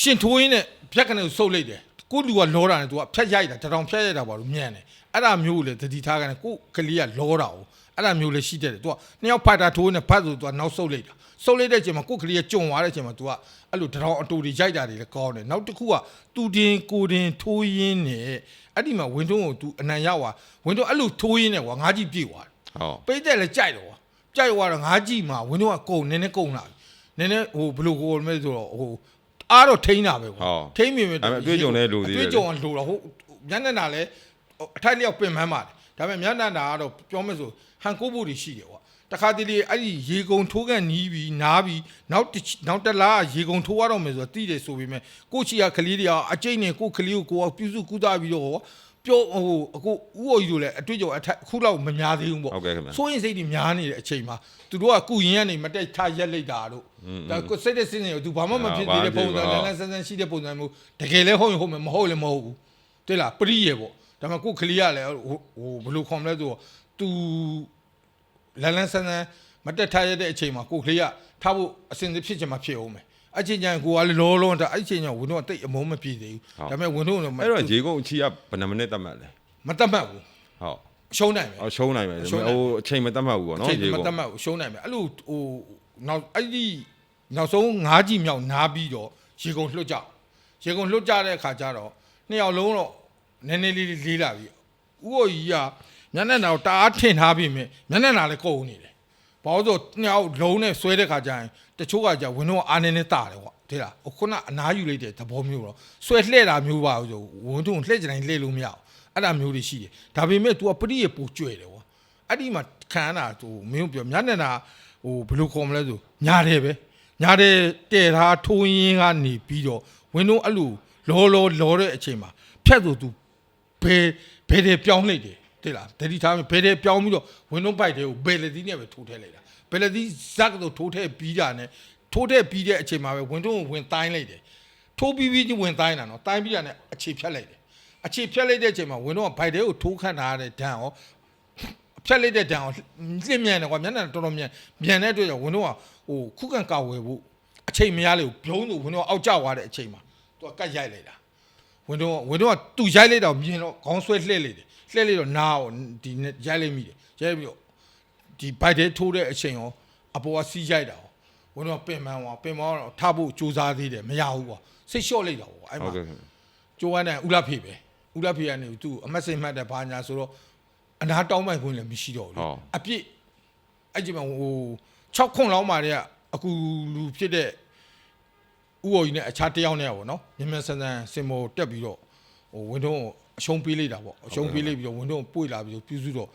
ရှင်ထိုးရင်းနဲ့ဖြတ်ကနေကိုဆုပ်လိုက်တယ်ကိုလူကလောတာနဲ့ तू ကဖြတ်ရိုက်တာတထောင်ဖြတ်ရိုက်တာပါလို့မြန်တယ် အဲ့ဒါမျိုးကိုလေတတိထားကနေကိုကလေးကလောတာကိုအဲ့ဒါမျိုးလည်းရှိတတ်တယ် तू ကနှစ်ယောက်ဖတ်တာထိုးနေဖတ်ဆို तू ကနောက်ဆုပ်လိုက်တာဆုပ်လိုက်တဲ့အချိန်မှာကိုကလေးကကြုံသွားတဲ့အချိန်မှာ तू ကအဲ့လိုတထောင်အတူတွေရိုက်တာတွေလည်းကောင်းတယ်နောက်တစ်ခုကသူတင်ကိုတင်ထိုးရင်းနဲ့အဲ့ဒီမှာဝင်းထုံးကို तू အနံရောက်သွားဝင်းထုံးအဲ့လိုထိုးရင်းနဲ့ကွာငါးကြီးပြေသွားတယ် ဟော ပိတ်တဲ့လည်းကြိုက်တော့ကွာကြိုက်သွားတော့ငါးကြည့်မှာဝင်းတော့ကကုံနည်းနည်းကုံလာပြီနည်းနည်းဟိုဘယ်လိုကိုမဲဆိုတော့ဟိုအားတော့ထိန်းတာပဲကွာထိန်းမြင်မြင် အဲ့မဲ့အတွေ့အကြုံနဲ့လိုသေးတယ် အတွေ့အကြုံကလိုတော့ဟိုမျက်နှာနာလည်း အထိုက်လျောက်ပင်ပန်းပါတယ်ဒါပေမဲ့မျက်နှာနာကတော့ပြောမယ်ဆိုဟန်ကိုဖို့တွေရှိတယ်ကွာတခါတလေအဲ့ဒီရေကုံထိုးကန်နီးပြီးနားပြီးနောက်တစ်နောက်တစ်လားရေကုံထိုးရတော့မယ်ဆိုတော့တိတယ်ဆိုပေမဲ့ကိုချီကကလေးတွေကအကျိတ်နဲ့ကိုကလေးကိုကိုကပြုစုကူးသားပြီးတော့ပြောဟိုအခုဥအော်ကြီးတို့လည်းအတွေ့အကြုံအထက်အခုလောက်မများသေးဘူးပေါ့ဟုတ်ကဲ့ခင်ဗျာစိုးရင်စိတ်တွေများနေတဲ့အချိန်မှာသူတို့ကကုရင်ကနေမတက်ထားရက်လိုက်တာတို့ဒါကိုစိတ်တဲ့စိတ်နေကိုသူဘာမှမဖြစ်သေးတဲ့ပုံစံလန်းလန်းဆန်းဆန်းရှိတဲ့ပုံစံမျိုးတကယ်လဲဟုတ်ရင်ဟုတ်မယ်မဟုတ်လည်းမဟုတ်ဘူးတွေ့လားပရိရေပေါ့ ဒါပေမဲ့ကိုကလေးကလည်းဟိုဟိုဘယ်လိုခေါ်မလဲဆိုတော့ तू လန်းလန်းဆန်းဆန်းမတက်ထားရတဲ့အချိန်မှာကိုကလေးကထားဖို့အစင်သဖြစ်ချင်မှဖြစ်အောင်မယ်အချိန်ကျရင်ကိုကလည်းလောလောတာအဲ့ချိန်ကျရင်ဝင်တော့တိတ်အမုန်းမပြေသေးဘူးဒါပေမဲ့ဝင်တော့အဲ့တော့ရေကုန်အချီကဘယ်နှမိနစ်တတ်မှတ်လဲမတတ်မှတ်ဘူးဟုတ်ရှုံးနိုင်မယ်အော်ရှုံးနိုင်မယ်ရှုံးနိုင်ဟိုအချိန်မတတ်မှတ်ဘူးပေါ့နော်ချိန်ရေမကုန်တတ်မှတ်ဘူးရှုံးနိုင်မယ်အဲ့လိုဟိုနောက်အဲ့ဒီနောက်ဆုံး၅ကြီးမြောက်နားပြီးတော့ရေကုန်လွှတ်ကြရေကုန်လွှတ်ကြတဲ့အခါကျတော့နှစ်ယောက်လုံးတော့ နည်းနည်းလေးလေးလာပြီဥကိုကြီးကမျက်နှာတော့တအားထင်ထားပြီမြမျက်နှာနာလည်းကုန်နေတယ်ဘာလို့ဆိုနှစ်ယောက်လုံးနဲ့ဆွဲတဲ့ခါကျရင်တချို့ကကြာဝင်တော့အာနေနဲ့တာတယ်ကွာတဲ့လားခုနအနားယူလိုက်တဲ့သဘောမျိုးတော့ဆွဲလှဲ့တာမျိုးပါဆိုဝင်တော့လှဲ့ကြတိုင်းလှဲ့လို့မရဘူးအဲ့ဒါမျိုးတွေရှိတယ်ဒါပေမဲ့ तू ကပရိရေပူကြွယ်တယ်ကွာအဲ့ဒီမှာခံရတာဟိုမင်းတို့ပြောညနေနာဟိုဘယ်လိုခေါ်မလဲဆိုညာတယ်ပဲညာတယ်တဲထားထိုးရင်းကနေပြီးတော့ဝင်းတို့အဲ့လိုလောလောလောတဲ့အချိန်မှာဖြတ်သူသူ ဘယ်ဘယ်တယ်ပြောင်းလိုက်တယ်တိလားတတိထားဘယ်တယ်ပြောင်းပြီးတော့ဝင်းတို့ဘိုက်တယ်ကိုဘယ်လက်သီးနဲ့ပဲထိုးထည့်လိုက်တာဘယ်လက်သီးဇက်တော့ထိုးထည့်ပြီးတာနဲ့ထိုးထည့်ပြီးတဲ့အချိန်မှာပဲဝင်းတို့ကိုဝင်တိုင်းလိုက်တယ်ထိုးပြီးပြီးချင်းဝင်တိုင်းတာနော်တိုင်းပြီးတာနဲ့အခြေဖြတ်လိုက်တယ်အခြေဖြတ်လိုက်တဲ့အချိန်မှာဝင်းတို့ကဘိုက်တယ်ကိုထိုးခန့်ထားတဲ့ဒဏ်ရောဖြတ်လိုက်တဲ့တံအောင်လင့်မြန်တယ်ကွာမျက်နှာတော်တော်မြန်မြန်တဲ့အတွက်ကြောင့်ဝင်တော့ကဟိုခုခံကာဝယ်ဖို့အချိန်မရလေဘူးဘုံဆိုဝင်တော့အောက်ကျသွားတဲ့အချိန်မှာသူကကတ်ရိုက်လိုက်တာ ဝင်တော့ဝင်တော့ကသူရိုက်လိုက်တော့မြင်တော့ခေါင်းဆွဲလှည့်လိုက်တယ်လှည့်လိုက်တော့နားကိုဒီနဲ့ရိုက်လိုက်မိတယ်ရိုက်ပြီးတော့ဒီဘိုက်တဲ့ထိုးတဲ့အချိန်ရောအပေါ်ကစီးရိုက်တာရောဝင်တော့ပင်ပန်းသွားပင်ပန်းတော့ထဖို့စူးစမ်းသေးတယ်မရဘူးကွာစိတ်လျှော့လိုက်တာကွာအဲ့ဟုတ်မှာကဲ့ခင်ဗျာကျိုးဝမ်းတဲ့ဥလဖေပဲဥလဖေကနေသူအမတ်စိတ်မှတ်တဲ့ဘာညာဆိုတော့အနာတောင်းပိုင်ခွင့်လည်းမရှိတော့ဘူးလေအပြစ်အဲ့ဒီမှာဟို6ခွန်လောက်มาတဲ့အခုလူဖြစ်တဲ့ ဥအော်ကြီးနဲ့အခြားတယောက်နဲ့ပေါ့နော်မြန်မြန်ဆန်ဆန်စင်မောတက်ပြီးတော့ဟိုဝင်းထုံးကိုအရှုံးပေးလိုက်တာပေါ့အရှုံးပေးလိုက်ပြီးတော့ဝင်းထုံးကိုပွေလာပြီးတော့ပြုစုတော့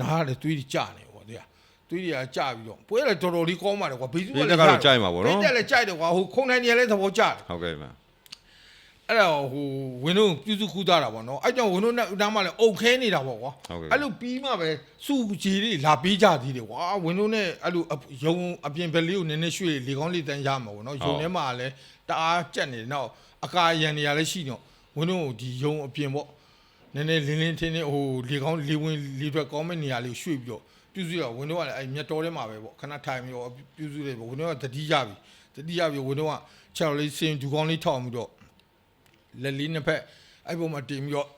နားရတယ်သွေးကြီးကြနေပေါ့တရားသွေးကြီးကကြပြီးတော့ပွဲလည်းတော်တော်လေးကောင်းပါတယ်ကွာဘေးစုကဒီလည်းတက်ကတော့ကြိုက်မှာပေါ့ဘေးနော်တက်လည်းကြိုက်တယ်ကွာဟိုခုံနိုင်နေလည်းသဘောကျတယ်ဟုတ်ကဲ့ဗျာ အဲ့တော့ဟိုဝင်းတို့ပြုစုကူးသားတာပေါ့နော်အဲ့ကြောင့်ဝင်းတို့နဲ့ဦးသားမလည်းအုတ်ခဲနေတာပေါ့ကွာဟုတ်ကဲ့ အဲ့လိုပြီးမှပဲစုကြီးတွေလာပေးကြသေးတယ်ကွာဝင်းတို့နဲ့အဲ့လိုယုံအပြင်ဘက်လေးကိုနည်းနည်းရွှေ့လေကောင်းလေးတန်းရမှာပေါ့နော်ယုံထဲမှာလည်းတအားကြက်နေတယ်နောက်အကာရန်နေရလည်းရှိတော့ဝင်းတို့ကိုဒီယုံအပြင်ပေါ့နည်းနည်းလင်းလင်းထင်းထင်းဟိုလေကောင်းလေဝင်လေထွက်ကောင်းမဲ့နေရာလေးကိုရွှေ့ပြီးတော့ပြုစုရဝင်းတို့ကလည်းအဲ့မြတ်တော်ထဲမှာပဲပေါ့ခဏထိုင်ပြီးတော့ပြုစုတယ်ပေါ့ဝင်းတို့ကတတိယပြီတတိယပြီဝင်းတို့ကခြေတော်လေးစင်ဒူကောင်းလေးထောက်ပြီးတော့ လက်လေးနှစ်ဖက်အဲ့ပုံမှာတင်ပြီးတော့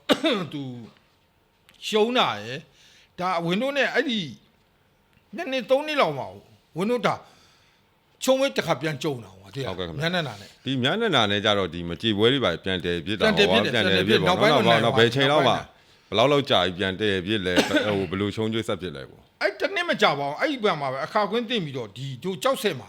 သူရှုံးတာရယ်ဒါဝင်းတို့နဲ့အဲ့ဒီနှစ်နှစ်သုံးနှစ်လောက်မှာဝင်းတို့ဒါချုံဝဲတစ်ခါပြန်ကြုံတာဟောတဲ့မျက်နှာနာနဲ့ဒီမြန်းနနာနဲ့ကြတော့ဒီမကြည်ပွဲတွေပါပြန်တယ်ပြစ်တာပြန်တည်ပြစ်တယ်ပြန်တယ်ပြန်တည်ပြပြစ်စ်နောပေါ့က်ပိုင်းနော်တော့နောက်နိုင်ဘယ်ချိန်လောက်နောပါက်ပိုင်းဘယ်လောက်လောက်ကြာပြီးပြန်တယ်ပြစ်လဲဟိုဘယ်လိုရှုံးကျွေးဆက်ပြစ်လဲပေါ့အဲ့တနေ့မကြပါဘူးအဲ့ဒီဘက်မှာပဲအခါကွင်းတင်ပြီးတော့ဒီတို့ကြောက်ဆက်မှာ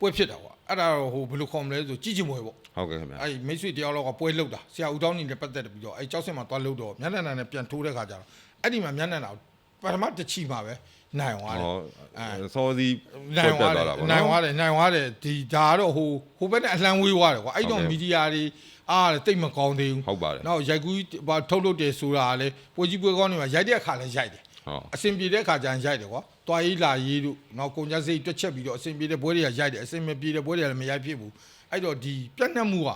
ပွဲဖြစ်တာကွာအဲ့ဒါတော့ဟိုဘယ်လိုခေါ်မလဲဆိုကြီးချင်ပွဲပေါ့ဟုတ်ကဲ့ခင်ဗျာအဲ့မိတ်ဆွေတယောက်လောက်ကပွဲလှုပ်တာဆရာဦးတောင်းနေနဲ့ပတ်သက်တယ်ပြီးတော့အဲ့ကြောက်စင်မှာသွားလှုပ်တော့မျက်နှာနာနဲ့ပြန်ထိုးတဲ့ခါကျတော့အဲ့ဒီမှာမျက်နှာနာကိုပထမတစ်ချီမှာပဲနိုင်သွားတယ်ဟောအဲစောစီနိုင်သွားတယ်တာပေါ့နိုင်နော်သွားတယ်နိုင်သွားတယ်ဒီဒါကတော့ဟိုဟိုဘက်နဲ့အလှမ်းဝေးသွားတယ်ကွာအဲ့တော့ဟုတ်ကဲ့မီဒီယာတွေအားလည်းတိတ်မကောင်းသေးဘူးဟုတ်ပါတယ်နောက်ရိုက်ကူးဘာထုတ်လုပ်တယ်ဆိုတာကလည်းပွဲကြီးပွဲကောင်းတွေမှာရိုက်တဲ့အခါလည်းရိုက်တယ်ဟောအဆင်ပြေတဲ့အခါကျရင်ရိုက်တယ်ကွာ တွားရေးလာရေးတို့နောက်ကုန်ကြစိတ်တွက်ချက်ပြီးတော့အဆင်ပြေတဲ့ပွဲတွေကရိုက်တယ်အဆင်မပြေတဲ့ပွဲတွေကလည်းမရိုက်ဖြစ်ဘူးအဲ့တော့ဒီပြတ်နှက်မှုက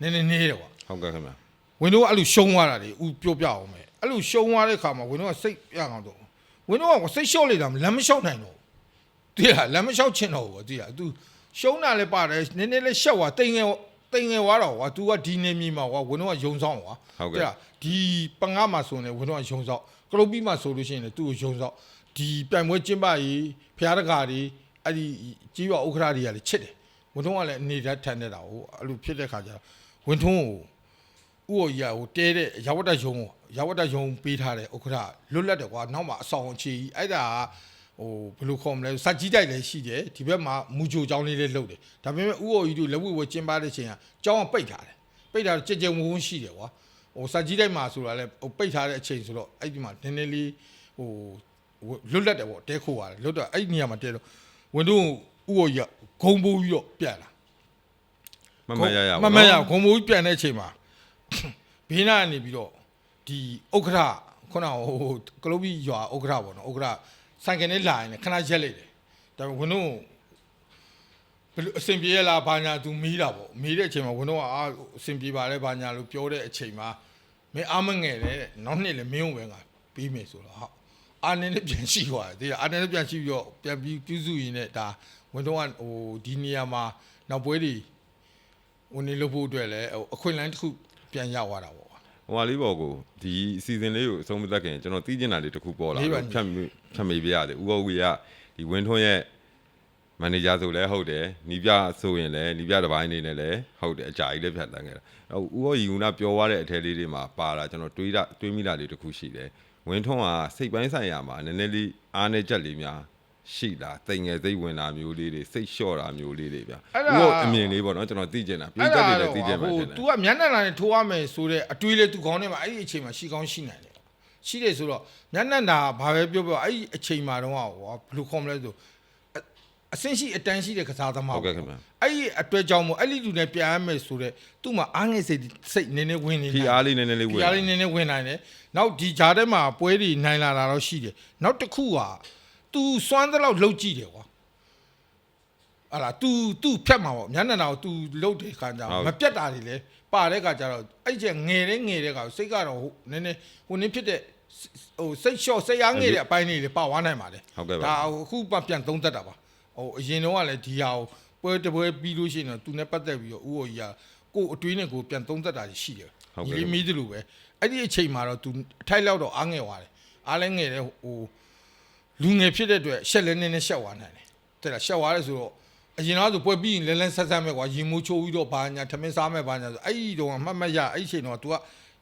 နည်းနည်းနေတယ်ကွာဟုတ်ကဲ့ခင်ဗျာဝင်းတို့ကအဲ့လိုရှုံးသွားတာတွေဥပြောပြအောင်မယ်အဲ့လိုရှုံးသွားတဲ့ခါမှာဝင်းတို့ကစိတ်ပြအောင်တော့ဝင်းတို့ကစိတ်လျှော့လိုက်တာလမ်းမလျှော့နိုင်တော့ဘူးတိလားလမ်းမလျှော့ချင်တော့ဘူးတိလား तू ရှုံးတာလည်းပါတယ်နည်းနည်းလေးရှက်သွားတိမ်ငယ်တိမ်ငယ်သွားတော့ကွာ तू ကဒီနေမြေမှာကွာဝင်းတို့ကယုံဆောင်ကွာဟုတ်ကဲ့တိလားဒီပငါမှာဆိုရင်ဝင်းတို့ကယုံဆောင်ကလုတ်ပြီးမှဆိုလို့ရှိရင်လည်းသူ့ကိုယုံဆောင် ဒီပြိုင်ပွဲကျင်းပရေးဖျားတကာတွေအဲ့ဒီကြီးရွာဥက္ခရာတွေကလည်းချစ်တယ်ဝင်းတို့ကလည်းအနေနဲ့ထန်နေတာကိုအဲ့လိုဖြစ်တဲ့ခါကျတော့ဝင်းထုံးကိုဥဟိုရဟိုတဲတဲ့ရဝတ္တယုံကိုရဝတ္တယုံပေးထားတဲ့ဥက္ခရာလွတ်လပ်တယ်ကွာနောက်မှာအဆောင်အခြေကြီးအဲ့ဒါကဟိုဘယ်လိုခေါ်မလဲစက်ကြီးတိုက်လည်းရှိတယ်ဒီဘက်မှာမူဂျိုကျောင်းလေးလည်းလုပ်တယ်ဒါပေမဲ့ဥဟိုကြီးတို့လက်ဝဲဝဲကျင်းပတဲ့ချိန်ကကျောင်းကပိတ်ထားတယ်ပိတ်ထားတော့ကြက်ကြက်ဝုန်းဝုန်းရှိတယ်ကွာဟိုစက်ကြီးတိုက်မှာဆိုတာလည်းဟိုပိတ်ထားတဲ့အချိန်ဆိုတော့အဲ့ဒီမှာနည်းနည်းလေးဟို လွတ်လပ်တယ်ပေါ့တဲခိုးရတယ်လွတ်တော့အဲ့ဒီနေရာမှာတဲတော့ဝင်တော့ဥဟိုကြီးကဂုံပိုးပြီးတော့ပြန်လာမမတ်ရရပါမမတ်ရဂုံမိုးကြီးပြန်တဲ့အချိန်မှာဘေးနားကနေပြီးတော့ဒီဥက္ခရာခုနကဟိုကလုတ်ပြီးရွာဥက္ခရာပေါ့နော်ဥက္ခရာဆိုင်ကနေလာရင်လည်းခဏရက်လိုက်တယ်ဒါပေမဲ့ဝင်တော့ဘယ်လိုအဆင်ပြေရလားဘာညာသူမီးတာပေါ့မီးတဲ့အချိန်မှာဝင်တော့အာအဆင်ပြေပါလေဘာညာလို့ပြောတဲ့အချိန်မှာမင်းအားမငယ်တယ်တဲ့နောက်နှစ်လည်းမင်းကိုပဲငါပြီးမယ်ဆိုတော့ဟာ အာနေနဲ့ပြန်ရှိသွားတယ်ဒီအာနေနဲ့ပြန်ရှိပြီးတော့ပြန်ပြီးပြုစုရင်းနဲ့ဒါဝင်တော့ဟိုဒီနေရာမှာနောက်ပွဲတွေဝင်နေလို့ဖို့အတွက်လည်းဟိုအခွင့်အလမ်းတစ်ခုပြန်ရောက်သွားတာပေါ့ကွာဟိုဟာလေးပေါ့ကိုဒီအစီအစဉ်လေးကိုအဆုံးမသတ်ခင်ကျွန်တော်သိကျင်တာလေးတစ်ခုပေါ်လာလေးပါလို့ဖြတ်မိဖြတ်မိပြရတယ်ဥပဝီကဒီဝင်းထွန်းရဲ့မန်နေဂျာဆိုလည်းဟုတ်တယ်နီးပြဆိုရင်လည်းနီးပြတစ်ပိုင်းနေနဲ့လည်းဟုတ်တယ်အကြာကြီးလည်းဖြတ်တန်းခဲ့တာအဲ့ဥပဝီကပြောသွားတဲ့အထက်လေးတွေမှာပါတာကျွန်တော်တွေးတာတွေးမိတာလေးတစ်ခုရှိတယ် ဝင်းထွန်းကစိတ်ပိုင်းဆိုင်ရာမှာနည်းနည်းလေးအားနေချက်လေးများရှိတာတိမ်ငယ်စိတ်ဝင်တာမျိုးလေးတွေစိတ်လျှော့တာမျိုးလေးတွေဗျဥပအမြင်လေးပေါ့နော်ကျွန်တော်သိကျင်တာပြည်သက်တွေလည်းသိကျင်မှာဟိုထင်တယ် तू ကမျက်နှာလာနဲ့ထိုးရမယ်ဆိုတဲ့အတွေးလေ तू ခေါင်းထဲမှာအဲ့ဒီအချိန်မှာရှိကောင်းရှိနိုင်တယ်ရှိတယ်ဆိုတော့မျက်နှာလာဘာပဲပြောပြောအဲ့ဒီအချိန်မှာတော့ဟောဘယ်လိုခေါ်မလဲဆို အအဆင့်ရှိအတန်းရှိတဲ့ကစားသမား ဟုတ်ကဲ့ခင်ဗျာ အဲ့ဒီအတွက်ကြောင့်မို့အဲ့ဒီလူနဲ့ပြန်ရမယ်ဆိုတဲ့သူ့မှာအားငယ်စိတ်စိတ်နည်းနည်းဝင်နေ ဖြီအားလေးနည်းနည်းလေးဝင် ဒီအားလေးနည်းနည်းဝင်နိုင်တယ်နောက်ဒီဂျားထဲမှာပွဲတွေနိုင်လာတာတော့ရှိတယ်နောက်တစ်ခုက तू စွမ်းတဲ့လောက်လှုပ်ကြည့်တယ်ကွာဟာလား तू तू ဖြတ်မှာပေါ့မျက်နှာတော် तू လှုပ်တဲ့ခါကျတော့မပြတ်တာတွေလေပါတဲ့ခါကျတော့အဲ့ကျငယ်တဲ့ငယ်တဲ့ခါစိတ်ကတော့ဟိုနည်းနည်းဟိုနည်းဖြစ်တဲ့ဟိုစိတ်လျှော့စိတ်အားငယ်တဲ့အပိုင်းတွေလေပါဝါနိုင်ပါလေ ဟုတ်ကဲ့ပါ ဒါအခုမှပြန်သုံးသက်တာပါ ဟိုအရင်တော့ကလည်းဒီဟာကိုပွဲတပွဲပြီးလို့ရှိရင်တော့သူနဲ့ပတ်သက်ပြီးတော့ဥော်ကြီးကကိုအတွေးနဲ့ကိုပြန်သုံးသက်တာရှိတယ်ဒီလေးမီးတလူပဲအဲ့ဒီအချိန်မှာတော့သူအထိုက်လောက်တော့အားငယ်သွားတယ်အားလည်းငယ်တဲ့ဟိုလူငယ်ဖြစ်တဲ့အတွက်ရှက်လဲနေနေရှက်သွားနိုင်တယ်တဲ့လားရှက်သွားတယ်ဆိုတော့အရင်တော့ဆိုပွဲပြီးရင်လဲလဲဆက်ဆက်မဲ့ကွာရင်မိုးချိုးပြီးတော့ဘာညာထမင်းစားမဲ့ဘာညာဆိုအဲ့ဒီတော့မှတ်မှတ်ရအဲ့ဒီအချိန်တော့ तू က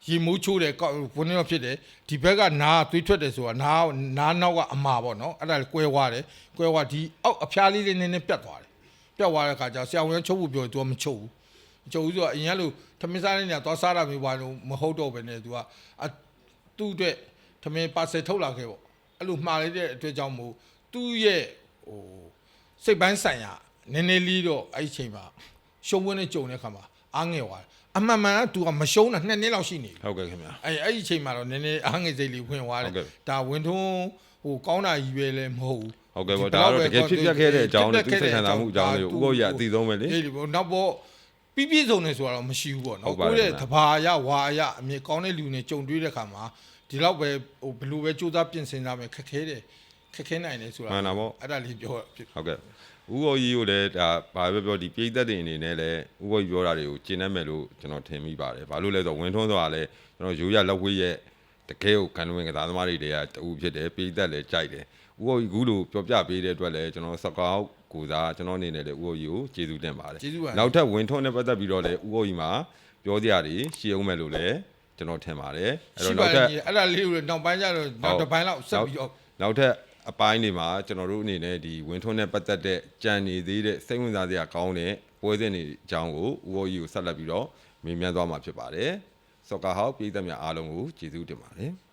ရေမိုးချိုးတယ်ကောက်ဘုန်းတော်ဖြစ်တယ်ဒီဘက်ကနားသွေးထွက်တယ်ဆိုတာနားနားနောက်ကအမာပေါ့နော်အဲ့ဒါကွဲသွားတယ်ကွဲသွားဒီအောက်အဖျားလေးလေးနည်းနည်းပြတ်သွားတယ်ပြတ်သွားတဲ့ခါကျဆရာဝန်ကချုပ်ဖို့ပြောတယ် तू ကမချုပ်ဘူးကျုပ်ဆိုတော့အရင်ကလို့ထမင်းစားတဲ့နေရာသွားစားတာမျိုးပါလို့မဟုတ်တော့ဘဲနဲ့ तू ကအသူ့အတွက်ထမင်းပါဆယ်ထုတ်လာခဲ့ပေါ့အဲ့လိုမှားလိုက်တဲ့အတွက်ကြောင့်မို့သူ့ရဲ့ဟိုစိတ်ပိုင်းဆိုင်ရာနည်းနည်းလေးတော့အဲ့ဒီအချိန်မှာရှုံးဝင်းနဲ့ကြုံတဲ့ခါမှာအားငယ်သွားတယ် အမှန်မှန်က तू ကမရှုံးတာနှစ်နှစ်လောက်ရှိနေပြီဟုတ်ကဲ့ခင်ဗျာအဲ့အဲ့ဒီအချိန်မှာတော့နည်းနည်းအားငယ်စိတ်လေးဝင်သွားတယ်ဟုတ်ကဲ့ဒါဝင်းထွန်းဟိုကောင်းတာကြီးပဲလည်းမဟုတ်ဘူးဟုတ်ကဲ့ပေါ့ဒါကတော့တကယ်ဖြစ်ပျက်ခဲ့တဲ့အကြောင်းနဲ့သူစိတ်ခံစားမှုအကြောင်းလေးကိုဥပ္ပယအသိဆုံးပဲလေအေးဒီပေါ့နောက်ပေါ့ပြပြဆုံးနေဆိုတာတော့မရှိဘူးပေါ့ဟုနော်တ်ပါတယ်ကိုယ့်ရဲ့ခင်ဗျာတဘာရဝါရအမြင်ကောင်းတဲ့လူနဲ့ကြုံတွေ့တဲ့ခါမှာဒီလောက်ပဲဟိုဘယ်လိုပဲစူးစမ်းပြင်ဆင်သားမယ်ခက်ခဲတယ်ခက်ခဲနိုင်တယ်ဆိုတာမှန်တာပေါ့အဲ့ဒါလေးပြောဖြစ်ဟုတ်ကဲ့ ဥဘောကြီးကိုလည်းဒါဘာပဲပြောဒီပြည်သက်တွေအနေနဲ့လည်းဥဘောကြီးပြောတာတွေကိုကျင့်တတ်မယ်လို့ကျွန်တော်ထင်မိပါတယ်ဘာလို့လဲဆိုတော့ဝင်ထွန်းဆိုတာလည်းကျွန်တော်ရိုးရလက်ဝေးရဲ့တကယ်ကိုကန်ဝင်ကစားသမားတွေတည်းကတူဖြစ်တယ်ပြည်သက်လည်းကြိုက်တယ်ဥဘောကြီးကူလို့ပြောပြပေးတဲ့အတွက်လည်းကျွန်တော်စကောက်ကိုစားကျွန်တော်အနေနဲ့လည်းဥဘောကြီးကိုကျေးဇူးတင်ပါတယ်ကျေးဇူးပါနောက်ထပ်ဝင်ထွန်းနဲ့ပတ်သက်ပြီးတော့လည်းဥဘောကြီးမှာပြောစရာတွေရှိအောင်မယ်လို့လည်းကျွန်တော်ထင်ပါတယ်အဲ့ရှိတော့ပါနောက်ထတပ်ယ်အဲ့ဒါလေးကိုနောက်ပိုင်းကျတော့နောက်တစ်ပိုင်းလောက်ဆက်ပြီးတော့နောက်ထပ် အပိုင်းတွေမှာကျွန်တော်တို့အနေနဲ့ဒီဝင်းထွန်းနဲ့ပတ်သက်တဲ့ကြံနေသေးတဲ့စိတ်ဝင်စားစရာကောင်းတဲ့ပွဲစဉ်တွေအကြောင်းကိုဦးဝေါ်ကြီးကိုဆက်လက်ပြီးတော့မေးမြန်းသွားမှာဖြစ်ပါတယ်။ဆော့ကာဟောက်ပြည်သက်များအားလုံးကိုကျေးဇူးတင်ပါတယ်။